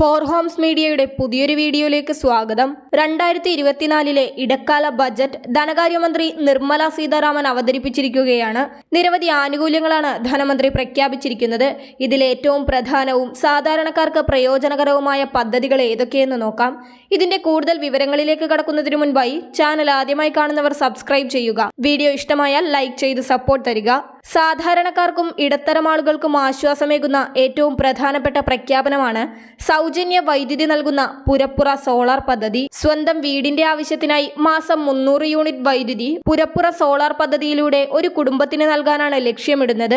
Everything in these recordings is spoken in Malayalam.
ഫോർ ഹോംസ് മീഡിയയുടെ പുതിയൊരു വീഡിയോയിലേക്ക് സ്വാഗതം. രണ്ടായിരത്തി ഇരുപത്തിനാലിലെ ഇടക്കാല ബജറ്റ് ധനകാര്യമന്ത്രി നിർമ്മല സീതാരാമൻ അവതരിപ്പിച്ചിരിക്കുകയാണ്. നിരവധി ആനുകൂല്യങ്ങളാണ് ധനമന്ത്രി പ്രഖ്യാപിച്ചിരിക്കുന്നത്. ഇതിൽ ഏറ്റവും പ്രധാനവും സാധാരണക്കാർക്ക് പ്രയോജനകരവുമായ പദ്ധതികൾ ഏതൊക്കെയെന്ന് നോക്കാം. ഇതിന്റെ കൂടുതൽ വിവരങ്ങളിലേക്ക് കടക്കുന്നതിനു മുൻപായി ചാനൽ ആദ്യമായി കാണുന്നവർ സബ്സ്ക്രൈബ് ചെയ്യുക. വീഡിയോ ഇഷ്ടമായാൽ ലൈക്ക് ചെയ്ത് സപ്പോർട്ട് തരിക. സാധാരണക്കാർക്കും ഇടത്തരം ആളുകൾക്കും ആശ്വാസമേകുന്ന ഏറ്റവും പ്രധാനപ്പെട്ട പ്രഖ്യാപനമാണ് സൗജന്യ വൈദ്യുതി നൽകുന്ന പുരപ്പുറ സോളാർ പദ്ധതി സ്വന്തം വീടിന്റെ ആവശ്യത്തിനായി മാസം മുന്നൂറ് യൂണിറ്റ് വൈദ്യുതി പുരപ്പുറ സോളാർ പദ്ധതിയിലൂടെ ഒരു കുടുംബത്തിന് നൽകാനാണ് ലക്ഷ്യമിടുന്നത്.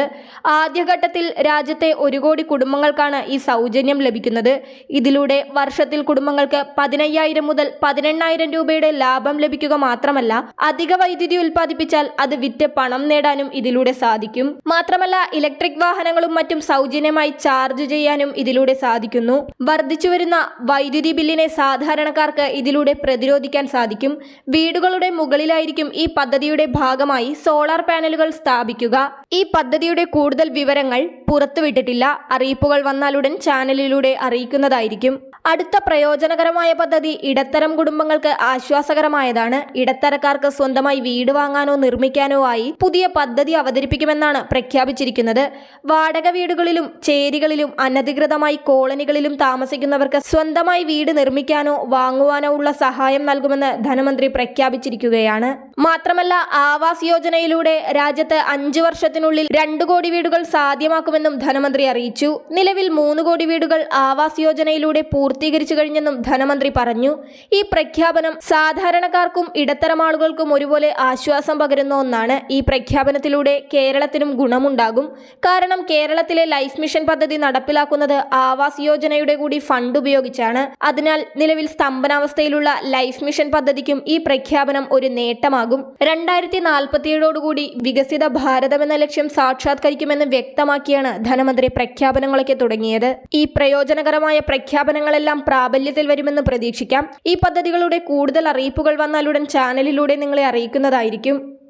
ആദ്യഘട്ടത്തിൽ രാജ്യത്തെ ഒരു കോടി കുടുംബങ്ങൾക്കാണ് ഈ സൗജന്യം ലഭിക്കുന്നത്. ഇതിലൂടെ വർഷത്തിൽ കുടുംബങ്ങൾക്ക് പതിനയ്യായിരം മുതൽ പതിനെണ്ണായിരം രൂപയുടെ ലാഭം ലഭിക്കുക മാത്രമല്ല അധിക വൈദ്യുതി ഉൽപ്പാദിപ്പിച്ചാൽ അത് വിറ്റ് പണം നേടാനും ഇതിലൂടെ സാധിക്കും. മാത്രമല്ല ഇലക്ട്രിക് വാഹനങ്ങളും മറ്റും സൗജന്യമായി ചാർജ് ചെയ്യാനും ഇതിലൂടെ സാധിക്കുന്നു. വർദ്ധിച്ചു വരുന്ന വൈദ്യുതി ബില്ലിനെ സാധാരണക്കാർക്ക് ഇതിലൂടെ പ്രതിരോധിക്കാൻ സാധിക്കും. വീടുകളുടെ മുകളിലായിരിക്കും ഈ പദ്ധതിയുടെ ഭാഗമായി സോളാർ പാനലുകൾ സ്ഥാപിക്കുക. ഈ പദ്ധതിയുടെ കൂടുതൽ വിവരങ്ങൾ പുറത്തുവിട്ടിട്ടില്ല. അറിയിപ്പുകൾ വന്നാലുടൻ ചാനലിലൂടെ അറിയിക്കുന്നതായിരിക്കും. അടുത്ത പ്രയോജനകരമായ പദ്ധതി ഇടത്തരം കുടുംബങ്ങൾക്ക് ആശ്വാസകരമായതാണ്. ഇടത്തരക്കാർക്ക് സ്വന്തമായി വീട് വാങ്ങാനോ നിർമ്മിക്കാനോ ആയി പുതിയ പദ്ധതി അവതരിപ്പിക്കുമെന്നാണ് പ്രഖ്യാപിച്ചിരിക്കുന്നത്. വാടക വീടുകളിലും ചേരികളിലും അനധികൃതമായി കോളനികളിലും താമസിക്കുന്നവർക്ക് സ്വന്തമായി വീട് നിർമ്മിക്കാനോ വാങ്ങുവാനോ ഉള്ള സഹായം നൽകുമെന്ന് ധനമന്ത്രി പ്രഖ്യാപിച്ചിരിക്കുകയാണ്. മാത്രമല്ല ആവാസ് യോജനയിലൂടെ രാജ്യത്ത് അഞ്ചു വർഷത്തിനുള്ളിൽ രണ്ടു കോടി വീടുകൾ സാധ്യമാക്കുമെന്നും ധനമന്ത്രി അറിയിച്ചു. നിലവിൽ മൂന്ന് കോടി വീടുകൾ ആവാസ് യോജനയിലൂടെ പൂർത്തീകരിച്ചു കഴിഞ്ഞെന്നും ധനമന്ത്രി പറഞ്ഞു. ഈ പ്രഖ്യാപനം സാധാരണക്കാർക്കും ഇടത്തരം ആളുകൾക്കും ഒരുപോലെ ആശ്വാസം പകരുന്ന ഒന്നാണ്. ഈ പ്രഖ്യാപനത്തിലൂടെ കേരളത്തിനും ഗുണമുണ്ടാകും. കാരണം കേരളത്തിലെ ലൈഫ് മിഷൻ പദ്ധതി നടപ്പിലാക്കുന്നത് ആവാസ് യോജനയുടെ കൂടി ഫണ്ട് ഉപയോഗിച്ചാണ്. അതിനാൽ നിലവിൽ സ്തംഭനാവസ്ഥയിലുള്ള ലൈഫ് മിഷൻ പദ്ധതിക്കും ഈ പ്രഖ്യാപനം ഒരു നേട്ടമാകും. രണ്ടായിരത്തി നാൽപ്പത്തിയേഴോടുകൂടി വികസിത ഭാരതം എന്ന ലക്ഷ്യം സാക്ഷാത്കരിക്കുമെന്ന് വ്യക്തമാക്കിയാണ് ധനമന്ത്രി പ്രഖ്യാപനങ്ങളൊക്കെ തുടങ്ങിയത്. ഈ പ്രയോജനകരമായ പ്രഖ്യാപനങ്ങളെല്ലാം പ്രാബല്യത്തിൽ വരുമെന്ന് പ്രതീക്ഷിക്കാം. ഈ പദ്ധതികളുടെ കൂടുതൽ അറിയിപ്പുകൾ വന്നാലുടൻ ചാനലിലൂടെ നിങ്ങളെ അറിയിക്കുന്നതായിരിക്കും.